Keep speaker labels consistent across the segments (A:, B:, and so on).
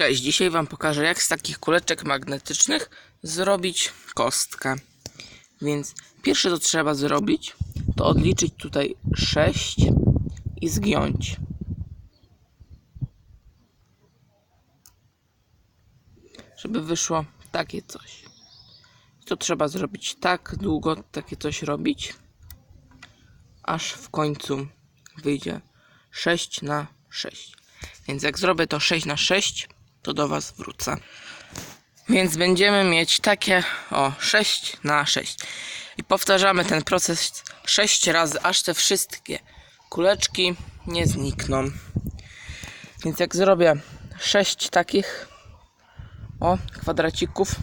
A: Cześć, dzisiaj Wam pokażę jak z takich kuleczek magnetycznych zrobić kostkę. Więc pierwsze co trzeba zrobić, to odliczyć tutaj 6 i zgiąć. Żeby wyszło takie coś. To trzeba zrobić tak długo, takie coś robić, aż w końcu wyjdzie 6 na 6. Więc jak zrobię to 6 na 6, to do Was wrócę. Więc będziemy mieć takie o 6 na 6. I powtarzamy ten proces 6 razy, aż te wszystkie kuleczki nie znikną. Więc jak zrobię 6 takich o kwadracików,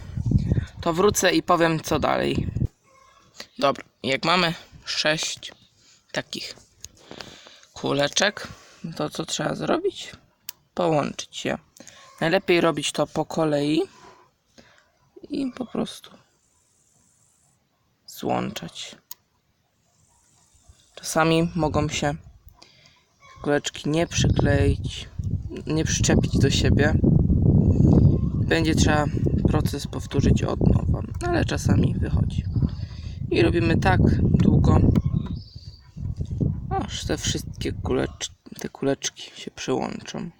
A: to wrócę i powiem co dalej. Dobra, jak mamy 6 takich kuleczek, to co trzeba zrobić? Połączyć je. Najlepiej robić to po kolei i po prostu złączać. Czasami mogą się kuleczki nie przykleić, nie przyczepić do siebie. Będzie trzeba proces powtórzyć od nowa, ale czasami wychodzi. I robimy tak długo, aż te wszystkie kulecz, te kuleczki się przyłączą.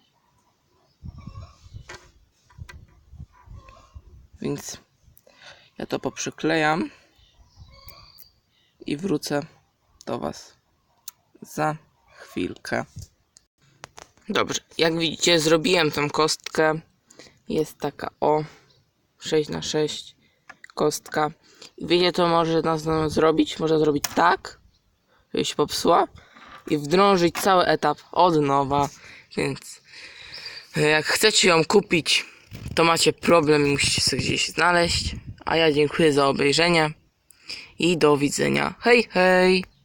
A: Więc ja to poprzyklejam i wrócę do Was za chwilkę. Dobrze, jak widzicie, zrobiłem tą kostkę. Jest taka o 6 na 6 kostka. Wiecie, to może nas zrobić? Można zrobić tak, żeby się popsuła i wdrążyć cały etap od nowa. Więc jak chcecie ją kupić, to macie problem i musicie sobie gdzieś znaleźć. A ja dziękuję za obejrzenie i do widzenia. Hej, hej!